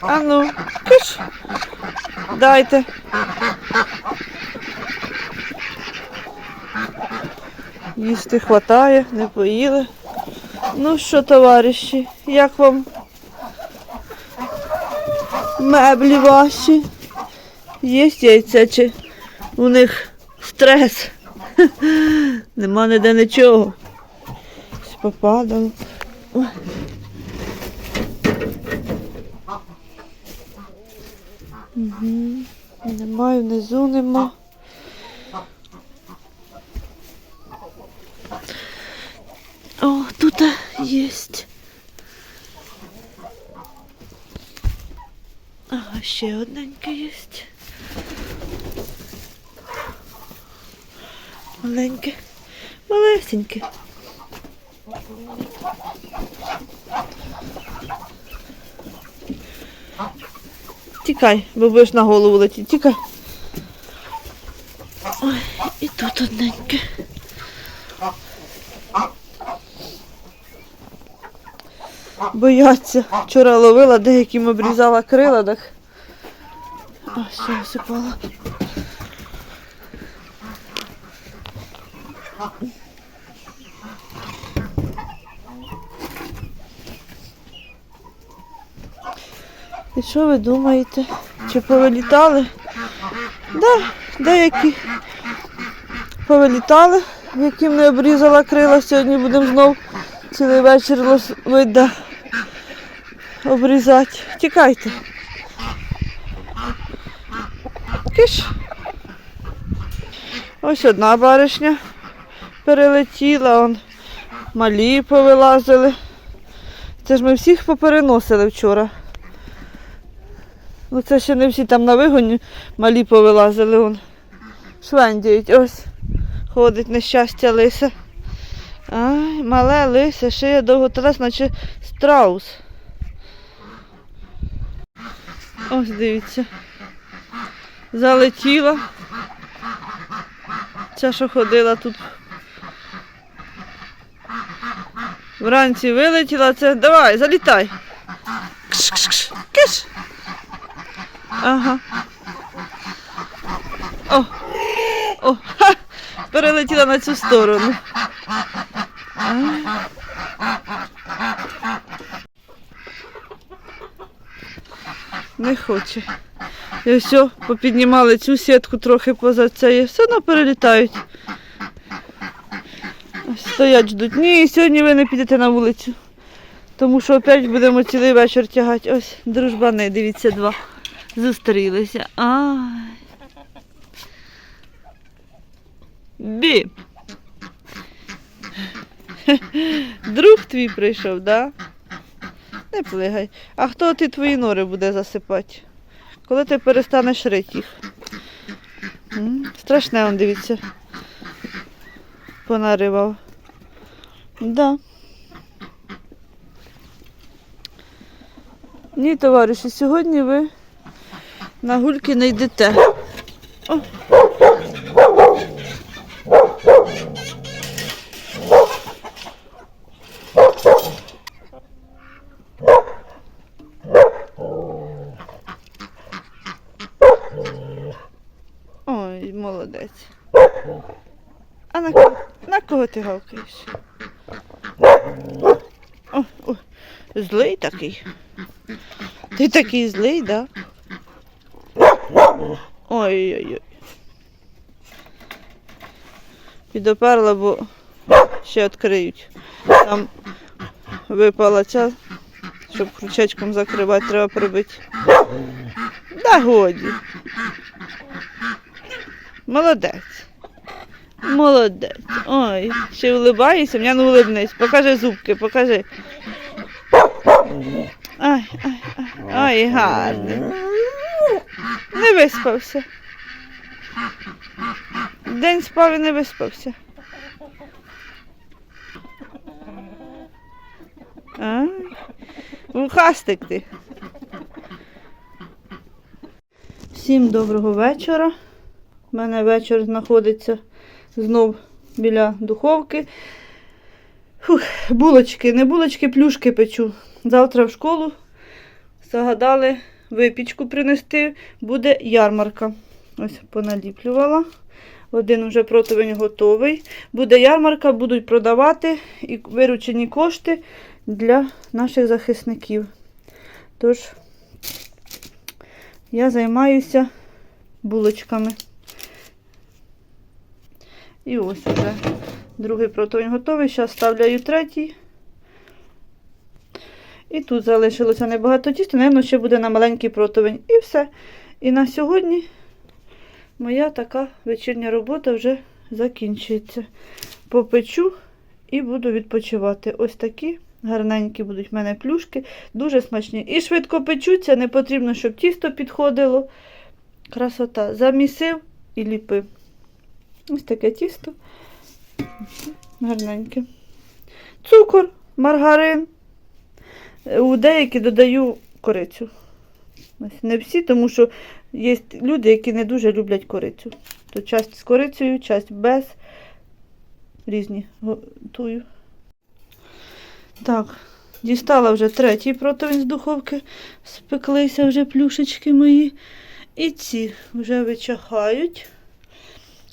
А ну, киш. Дайте. Їсти хватає, не поїли. Ну що, товариші, як вам меблі ваші? Є яйця чи у них стрес? Нема ніде нічого. Попадало. Ой. Угу. Немає, внизу нема. О, тут є. Ага, ще одненьке є. Маленьке, малесеньке. Тікай, бо будеш на голову летіти. Тікай. Ой, і тут одненьке. Бояться. Вчора ловила, деяким обрізала крила, так. А, все осипала. І що ви думаєте? Чи повилітали? Да, деякі повилітали, яким не обрізала крила. Сьогодні будемо знов цілий вечір вида обрізати. Тікайте. Киш. Ось одна баришня перелетіла, он малі повилазили. Це ж ми всіх попереносили вчора. Ну це ще не всі там на вигоні малі повилазили он. Швендяють, ось. Ходить нещастя лисе. Ай, мале лисе, шия довготрас, наче страус. Ось дивіться. Залетіла. Ця, що ходила тут. Вранці вилетіла, це давай, залітай. Кш-кш-кш. Киш. Ага. О. О, ха! Перелетіла на цю сторону. А. Не хоче. І все, попіднімали цю сітку трохи поза і все одно перелітають. Стоять, ждуть. Ні, сьогодні ви не підете на вулицю. Тому що опять будемо цілий вечір тягати. Ось дружбани, дивіться, два. Зустрілися. Ай. Бі. Друг твій прийшов, да? Не плигай. А хто ти твої нори буде засипати? Коли ти перестанеш рити їх? Страшне, он дивіться. Понаривав. Да. Ні, товариші, сьогодні ви на гульки не йдете. О. Молодець. А на, кого- на кого ти гавкаєш? О, о, злий такий. Ти такий злий, да? Ой-ой-ой. Підоперла, бо ще відкриють. Там випала ця, щоб крючечком закривати, треба прибити. Да годі. Молодець. Молодець. Ой, ще улибаєшся, мені не улибнись. Покажи зубки, покажи. Ай, ай, ай, ай, гарний. Не виспався. День спав і не виспався. Ай, вухастик ти. Всім доброго вечора. У мене вечір знаходиться знов біля духовки. Фух, булочки, не булочки, плюшки печу. Завтра в школу загадали випічку принести, буде ярмарка. Ось поналіплювала. Один вже противень готовий. Буде ярмарка, будуть продавати і виручені кошти для наших захисників. Тож, я займаюся булочками. І ось вже другий противень готовий. Зараз ставляю третій. І тут залишилося небагато тіста, напевно, ще буде на маленький противень. І все. І на сьогодні моя така вечірня робота вже закінчується. Попечу і буду відпочивати. Ось такі гарненькі будуть в мене плюшки, дуже смачні. І швидко печуться, не потрібно, щоб тісто підходило. Красота. Замісив і ліпив. Ось таке тісто. Гарненьке. Цукор, маргарин. У деякі додаю корицю. Ось не всі, тому що є люди, які не дуже люблять корицю. То часть з корицею, часть без. Різні готую. Так, дістала вже третій противень з духовки. Спеклися вже плюшечки мої. І ці вже вичахають.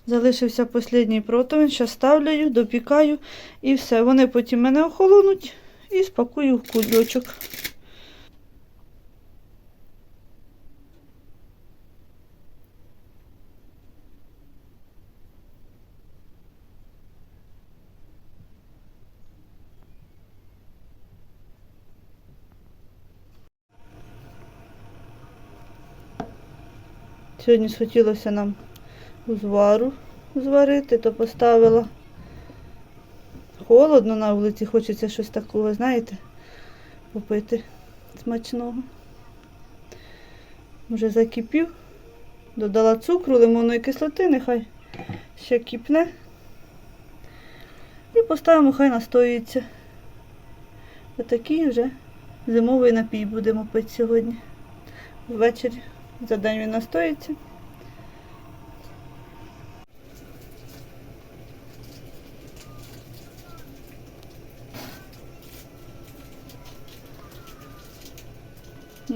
Залишився останній противень. Зараз ставляю, допікаю і все. Вони потім мене охолонуть і спакую в кульочок. Сьогодні схотілося нам узвару зварити, то поставила. Холодно на вулиці, хочеться щось такого, знаєте, попити смачного. Вже закипів, додала цукру, лимонної кислоти, нехай ще кипне. І поставимо, хай настоюється. Отакий вже зимовий напій будемо пити сьогодні. Ввечері. За день він настоїться.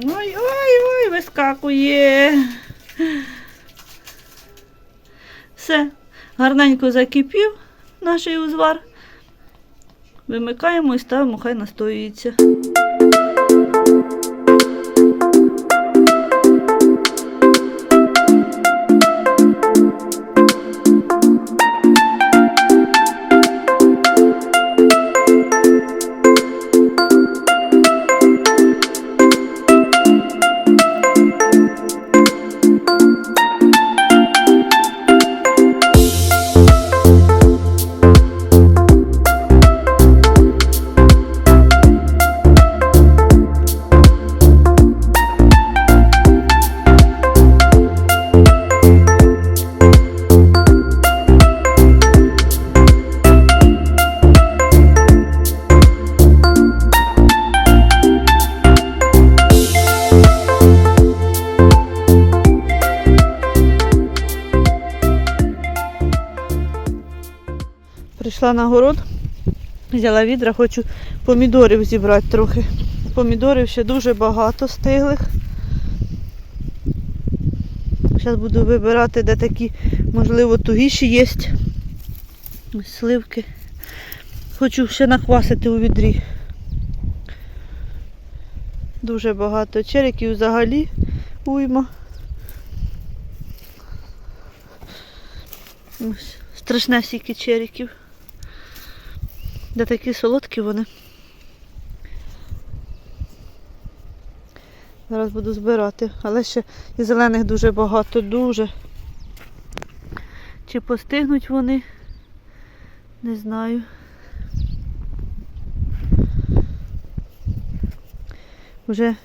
Ой, ой, ой, вискакує. Все, гарненько закипів наш узвар. Вимикаємо і ставимо, хай настоюється. Прийшла на город, взяла відра, хочу помідорів зібрати трохи. Помідорів ще дуже багато стиглих. Зараз буду вибирати, де такі, можливо, тугіші є. Сливки. Хочу ще наквасити у відрі. Дуже багато череків взагалі уйма. Ось, страшне стільки череків. Де такі солодкі вони. Зараз буду збирати, але ще і зелених дуже багато, дуже. Чи постигнуть вони? Не знаю. Вже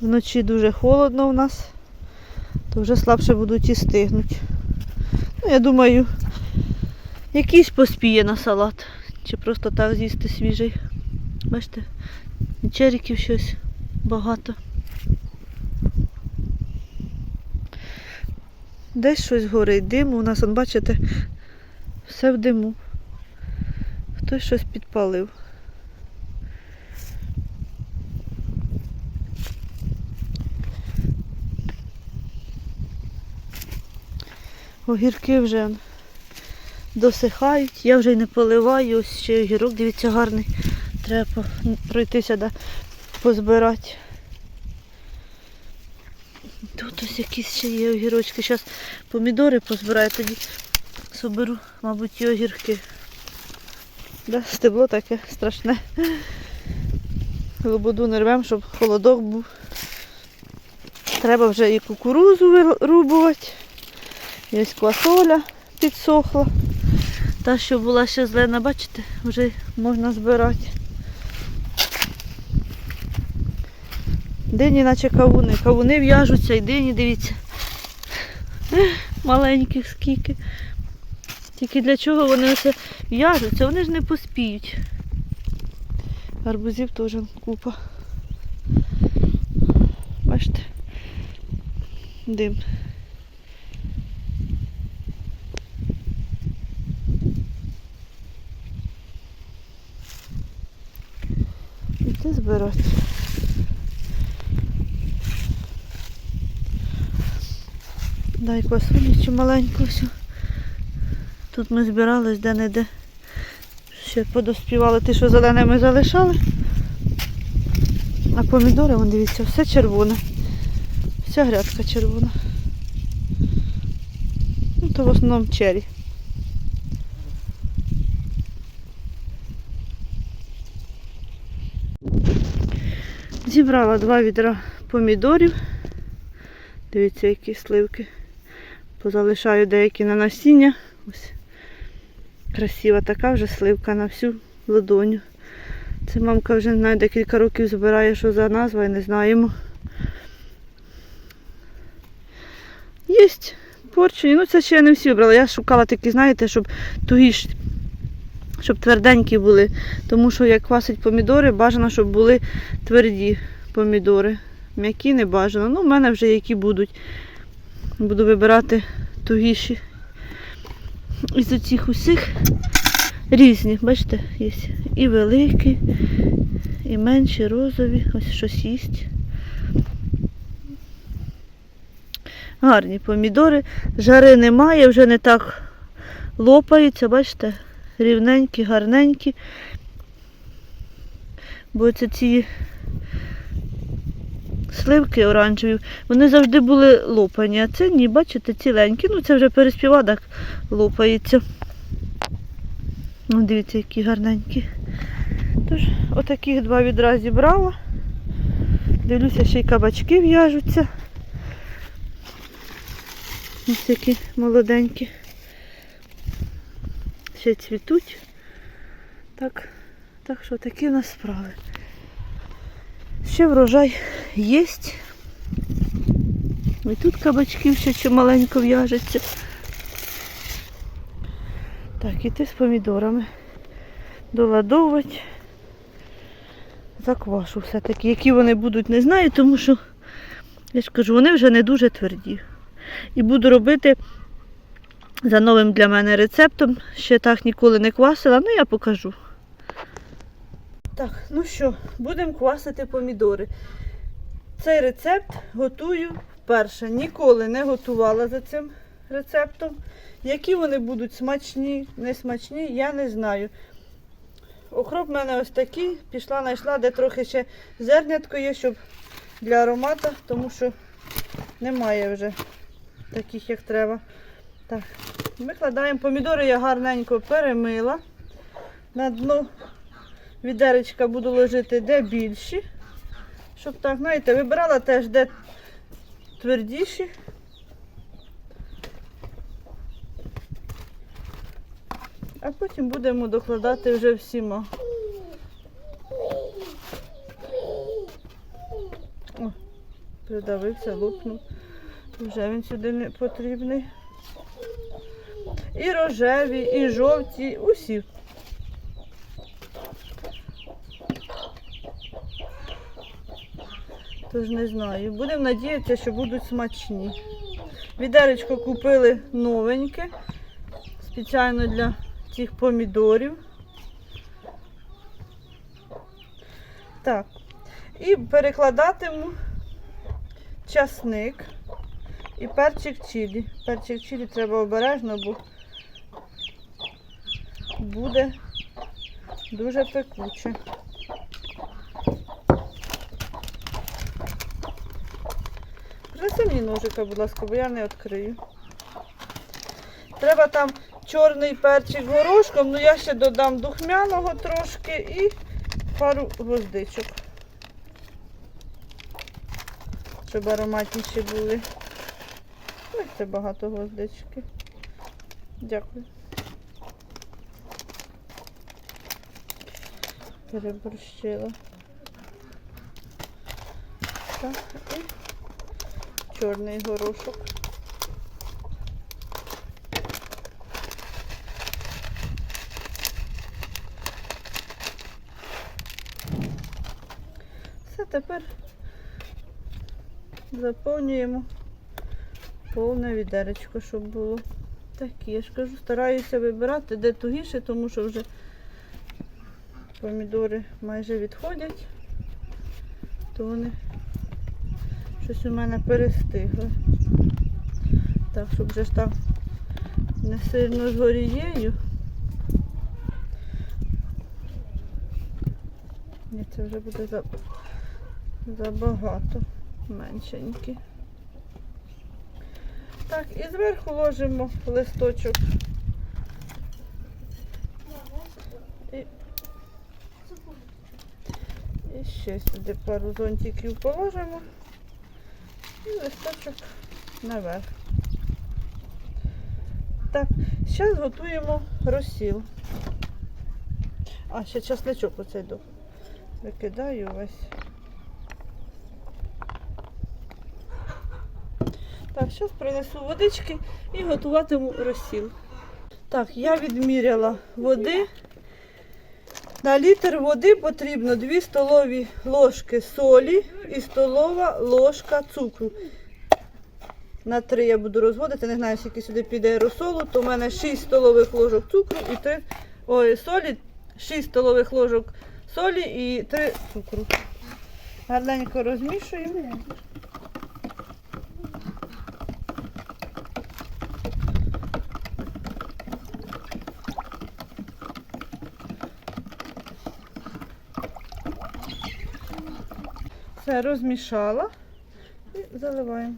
вночі дуже холодно у нас, то вже слабше будуть і стигнуть. Ну, я думаю, якийсь поспіє на салат чи просто так з'їсти свіжий. Бачите, черіків щось багато. Десь щось горить диму, у нас, от бачите, все в диму. Хтось щось підпалив. Огірки вже досихають. Я вже й не поливаю. Ось ще огірок, дивіться, гарний. Треба пройтися да, позбирати. Тут ось якісь ще є огірочки. Зараз помідори позбираю, тоді соберу, мабуть, і огірки. Да, стебло таке страшне. Лободу не рвемо, щоб холодок був. Треба вже і кукурузу вирубувати. Ось квасоля підсохла. Та, що була ще зелена, бачите, вже можна збирати. Дині наче кавуни. Кавуни в'яжуться і дині, дивіться. Маленьких скільки. Тільки для чого вони оце в'яжуться? Вони ж не поспіють. Арбузів теж купа. Бачите? Дим. Іти збирати. Дай квасолічу маленьку всю. Тут ми збирались де-не-де. Ще подоспівали ті, що зелене ми залишали. А помідори, вон дивіться, все червоне. Вся грядка червона. Ну, то в основному чері. Зібрала два відра помідорів. Дивіться, які сливки. Позалишаю деякі на насіння. Ось красива така вже сливка на всю ладоню. Це мамка вже знає, декілька років збирає, що за назва, і не знаємо. Єсть порчені. Ну це ще я не всі брала. Я шукала такі, знаєте, щоб тугіш, щоб тверденькі були. Тому що як квасить помідори, бажано, щоб були тверді помідори. М'які не бажано. Ну, в мене вже які будуть. Буду вибирати тугіші. Із оцих усіх різні, бачите, є і великі, і менші, розові, ось щось їсть. Гарні помідори. Жари немає, вже не так лопаються, бачите, рівненькі, гарненькі. Бо це ці сливки оранжеві, вони завжди були лопані, а це ні, бачите, ціленькі. Ну це вже переспіва, так лопається. Ну, дивіться, які гарненькі. Тож, отаких два відра зібрала. Дивлюся, ще й кабачки в'яжуться. Ось які молоденькі. Ще цвітуть. Так, так що такі в нас справи. Ще врожай є. І тут кабачків ще чималенько в'яжеться. Так, іти з помідорами. Доладовувати. Заквашу все-таки. Які вони будуть, не знаю, тому що, я ж кажу, вони вже не дуже тверді. І буду робити за новим для мене рецептом. Ще так ніколи не квасила, ну я покажу. Так, ну що, будемо квасити помідори. Цей рецепт готую вперше. Ніколи не готувала за цим рецептом. Які вони будуть смачні, не смачні, я не знаю. Окроп в мене ось такий. Пішла, знайшла, де трохи ще зернятко є, щоб для аромата, тому що немає вже таких, як треба. Так, викладаємо помідори, я гарненько перемила. На дно відеречка буду ложити де більші. Щоб так, знаєте, вибирала теж де твердіші. А потім будемо докладати вже всіма. О, придавився, лопнув. Вже він сюди не потрібний. І рожеві, і жовті, усі. Тож не знаю. Будемо надіятися, що будуть смачні. Відеречко купили новеньке, спеціально для цих помідорів. Так. І перекладатиму часник і перчик чилі. Перчик чилі треба обережно, бо буде дуже пекуче. Принеси мені ножика, будь ласка, бо я не відкрию. Треба там чорний перчик горошком, ну я ще додам духмяного трошки і пару гвоздичок. Щоб ароматніші були. Ой, багато гвоздички. Дякую. Переборщила. Так, і чорний горошок. Все тепер заповнюємо повне відеречко, щоб було. Так, я ж кажу, стараюся вибирати де тугіше, тому що вже помідори майже відходять, то вони щось у мене перестигли. Так, щоб вже ж там не сильно згорією. Ні, це вже буде забагато меншенькі. Так, і зверху ложимо листочок. І, і ще сюди пару зонтиків положимо. І листочок наверх. Так, зараз готуємо розсіл. А, ще часничок оцей до. Викидаю весь. Так, зараз принесу водички і готуватиму розсіл. Так, я відміряла води. На літр води потрібно 2 столові ложки солі і столова ложка цукру. На 3 я буду розводити, не знаю, скільки сюди піде розсолу, то в мене 6 столових ложок цукру і 3 ой, солі, 6 столових ложок солі і 3 цукру. Гарненько розмішуємо. Все розмішала і заливаємо.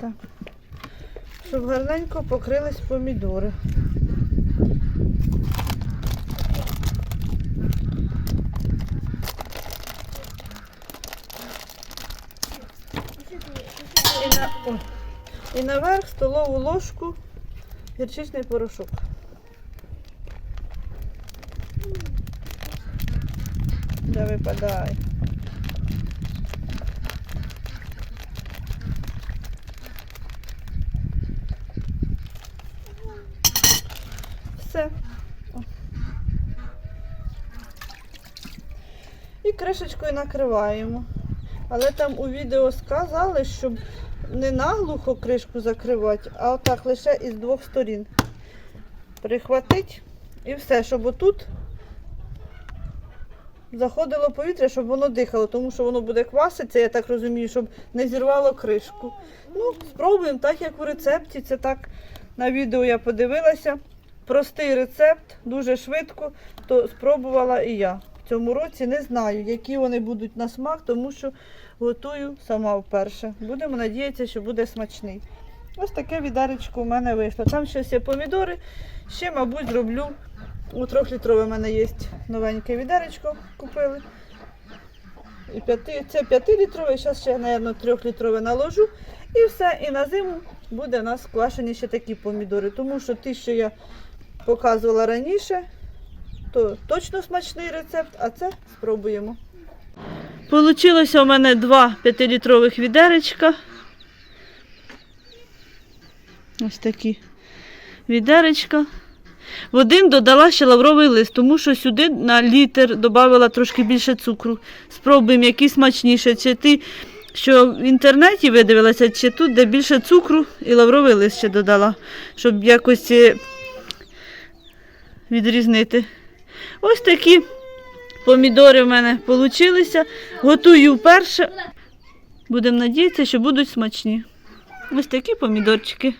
Так. Щоб гарненько покрились помідори. І, на, о, і наверх столову ложку гірчичний порошок. Да випадає. Все. І кришечкою накриваємо. Але там у відео сказали, щоб не наглухо кришку закривати, а отак лише із двох сторін. Прихватить і все, щоб отут заходило повітря, щоб воно дихало, тому що воно буде кваситися, я так розумію, щоб не зірвало кришку. Ну, спробуємо, так як у рецепті. Це так на відео я подивилася. Простий рецепт, дуже швидко, то спробувала і я. Цьому році не знаю, які вони будуть на смак, тому що готую сама вперше. Будемо надіятися, що буде смачний. Ось таке відеречко у мене вийшло. Там ще є помідори. Ще, мабуть, зроблю. У трьохлітрове в мене є новеньке відеречко купили. І п'яти, це 5-літрове, зараз ще, мабуть, трьохлітрове наложу. І все, і на зиму буде у нас квашені ще такі помідори. Тому що ті, що я показувала раніше, то точно смачний рецепт, а це спробуємо. Получилося у мене два 5-літрових відеречка. Ось такі відеречка. В один додала ще лавровий лист, тому що сюди на літр додала трошки більше цукру. Спробуємо, які смачніше. Чи ти, що в інтернеті видивилася, чи тут, де більше цукру і лавровий лист ще додала, щоб якось е, відрізнити. Ось такі помідори в мене вийшли. Готую вперше. Будемо надіятися, що будуть смачні. Ось такі помідорчики.